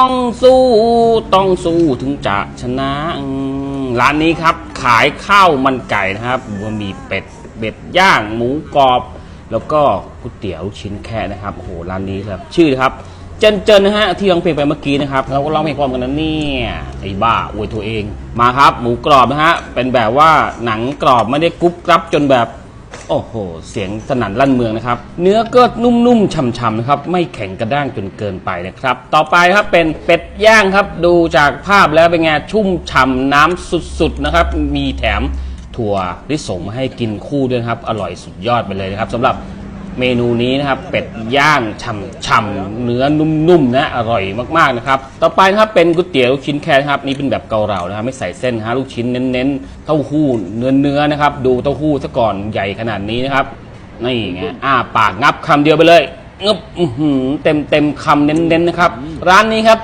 ต้องสู้ต้องสู้ถึงจะชนะร้านนี้ครับ ขายข้าวมันไก่นะครับบะหมี่เป็ดเบ็ดย่างหมูกรอบ แล้วก็ก๋วยเตี๋ยวชิ้นแค่นะครับโอ้โหร้านนี้ครับ ชื่อครับ เจนเจนนะฮะที่ร้องเพลงไปเมื่อกี้นะครับเราก็ร้องเพลงพร้อมกันนะเนี่ยไอ้บ้าอวยตัวเองมาครับ หมูกรอบนะฮะเป็นแบบว่าหนังกรอบไม่ได้กรุบกรับจนแบบ โอ้โห เสียงสนั่นลั่นเมืองนะครับ เนื้อก็นุ่มๆฉ่ำๆนะครับ ไม่แข็งกระด้างจนเกินไปนะครับ ต่อไปครับเป็นเป็ดย่างครับ ดูจากภาพแล้วเป็นไงชุ่มฉ่ำน้ำสุดๆนะครับ มีแถมถั่วลิสงมาให้กินคู่ด้วยครับ อร่อยสุดยอดไปเลยนะครับสำหรับ เมนูนี้นะครับเป็ดย่างฉ่ำๆเนื้อนุ่มๆนะอร่อยมากๆนะครับต่อไปนะครับเป็นก๋วยเตี๋ยวลูกชิ้นแค่นะครับนี่เป็นแบบเกาเหลานะครับไม่ใส่เส้นฮะลูกชิ้นเน้นๆเต้าหู้เนื้อๆนะครับ ดูเต้าหู้ซะก่อนใหญ่ขนาดนี้นะครับนี่ไงอ้าปากงับคำเดียวไปเลยงึบเต็มเต็มๆคำเน้นๆนะครับ ร้านนี้ครับ